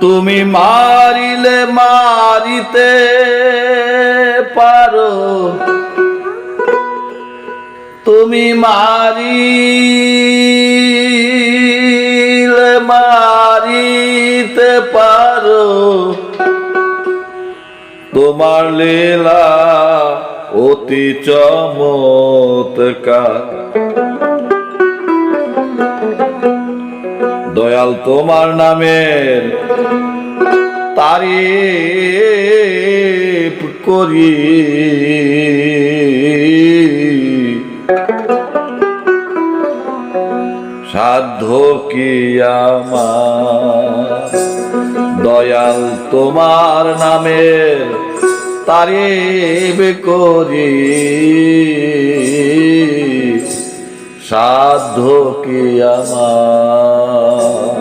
তুমি মারিলে মারিতে পারো। তুমি মারিলে মারিতে পারো। তোমার লীলা অতি চমৎকার। দয়াল তোমার নামের তারিফ করি। সাধ্য কি আমার? দয়াল তোমার নামের তারিফ করি। সাধ্য কি আমার?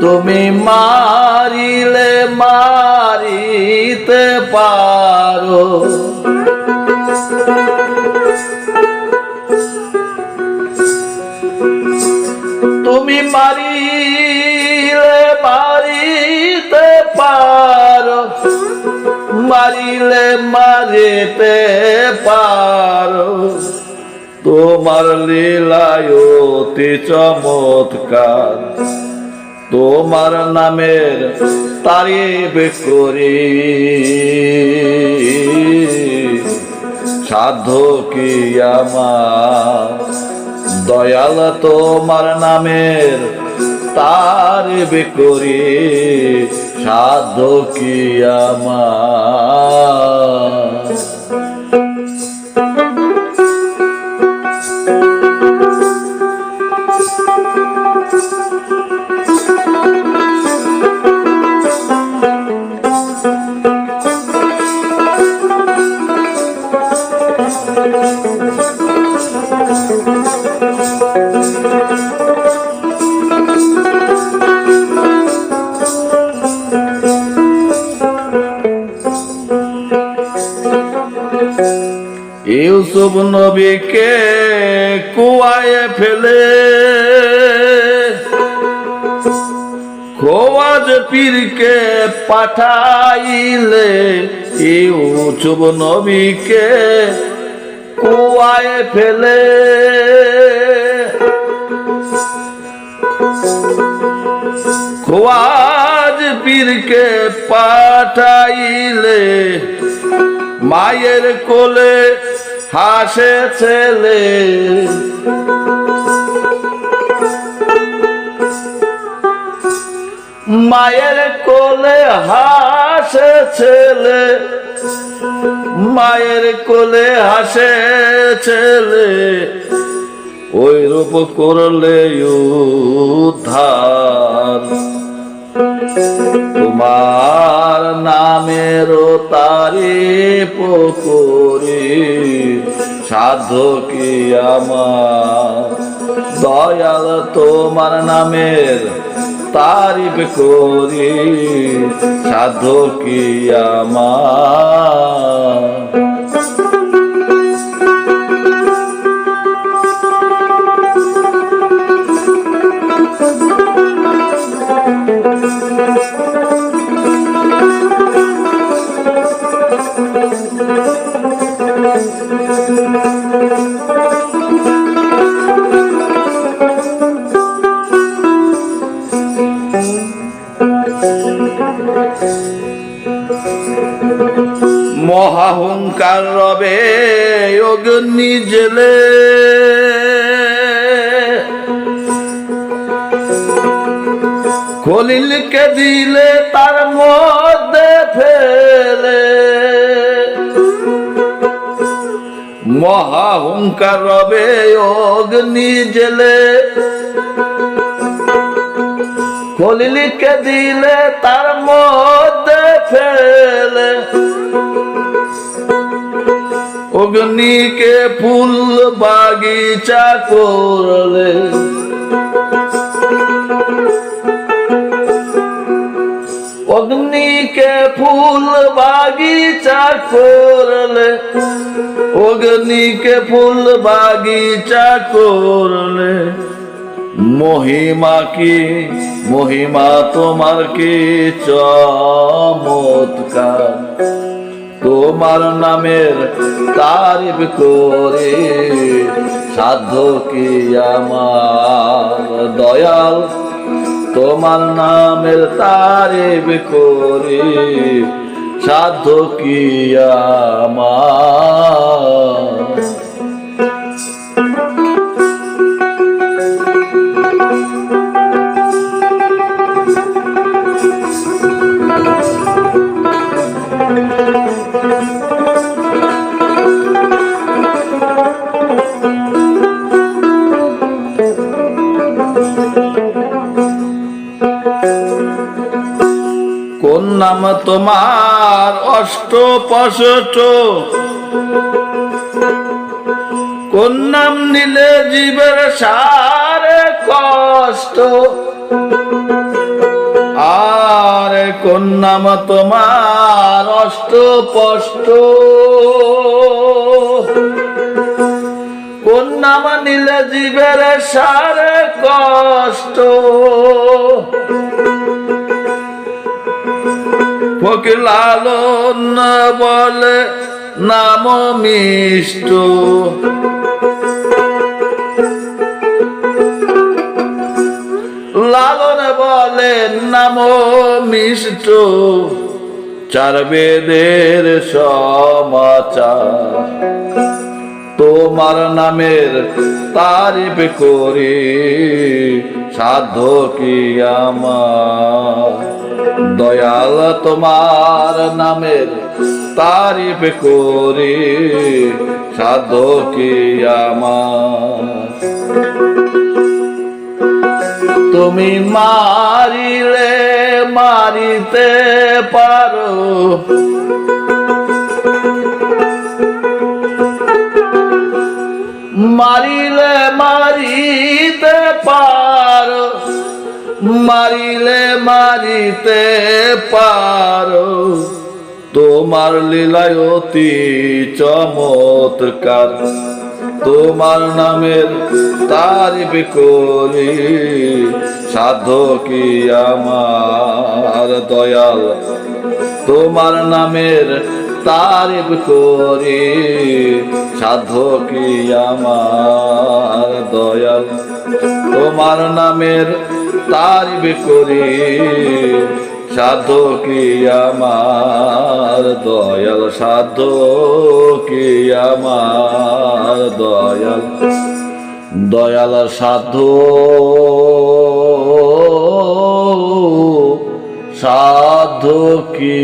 তুমি মারিলে মারিতে পারো। তুমি মারিলে মারিতে পারো। মারিলে মারিতে পারো। তোমার লীলায় অতি চমৎকার। তোমার নামের তারিফ করি। সাধ্য কি আমার? দয়াল তোমার নামের তারিফ বেকরে সাধ্য কি ইউসুফ নবীকে কুয়ায় ফেলে। খোয়াজ পীরকে পাঠাইলে ইউসুফ নবীকে কুয়ায় ফেলে। খোয়াজ পীরকে পাঠাইলে, মায়ের কোলে হাসে ছেলে। মায়ের কোলে হাসে ছেলে। মায়ের কোলে হাসে ছেলে। ওই রূপ করলে উদ্ধার। তোমার নামের তারিফ করি সাধ্য কি আমার। দয়াল তোমার নামের তারিফ করি সাধ্য কি আমার। মহাহংকার রবে অগ্নি জেলে। খলিলকে দিলে তার মধ্যে ফেলে। মহাহংকার রবে অগ্নি জেলে। খলিলকে দিলে তার মধ্যে ফেলে। অগ্নিকে ফুল বাগিচা করলে। অগ্নিকে ফুল বাগিচা করলে অগ্নিকে ফুল বাগিচা করলে। মহিমা কি? মহিমা তোমার কি? চমৎকার। তোমার নামের তারিফ করে। সাধ্য কি আমার? দয়াল, তোমার নামের তারিফ করে। সাধ্য কি আমার? তোমার অষ্ট পশট? কোন নাম নিলে জীবের সারে কষ্ট? আর কোন নাম তোমার অষ্ট পষ্ট কোন নাম জীবের সারে কষ্ট। ফকির লালন বলে, নাম মিষ্ট। বলে নাম মিষ্ট চার বেদের সমাচার। তোমার নামের তারিফ করি, সাধ্য কি আমার? দয়াল, তোমার নামের তারিফ করি, সাধ্য কি আমার? তুমি মারিলে মারিতে পারো। মারিলে মারিতে পারো। মারিলে মারিতে পারো। তোমার লীলায় অতি চমৎকার। তোমার নামের তারিফ করি। সাধ্য কি আমার দয়াল, তোমার নামের তারিফ করি। সাধ্য কি আমার দয়াল, তোমার নামের তারিফ করি। সাধ্য কি আমার দয়াল সাধ্য কি আমার দয়াল দয়াল সাধু। সাধু কি?